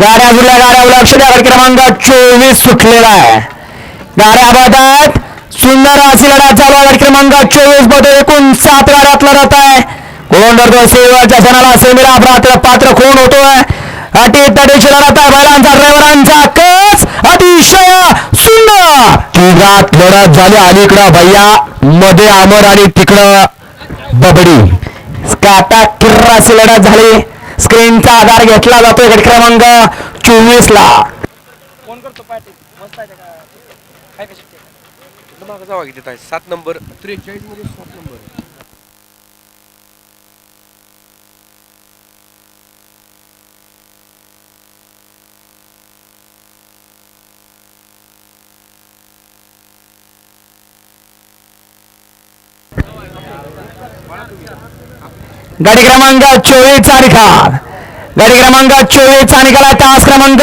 गाड्या जुळल्या गाड्या लक्ष द्या क्रमांक चोवीस सुटलेला आहे. गाड्या बाद सुंदर अशी लढा चालू आहे क्रमांक चोवीसमध्ये एकूण सात गाड्यात लढत आहे. कोण धरतो सेवाच्या सणाला सेमीला पात्र पात्र कोण होतोय. अटी तटीची लढत आहे. बैलांचा ड्रायव्हरांचा कच अतिशय सुंदर. तिघात लढत झाली अलीकडं. भैया मध्ये अमर आणि तिकडं बबडी. काटा किर्राची लढत झाली. स्क्रीनचा आधार घेतला जातोय गट क्रमांक चोवीस ला फोन करतो पाठी मस्त आहे का? काय कशी मागं जावा सात नंबर. त्रेचाळीसमध्ये सात नंबर. गाडी क्रमांक चोवीस चा निकाल गाडी क्रमांक चोवीस चा निकाल आहे तास क्रमांक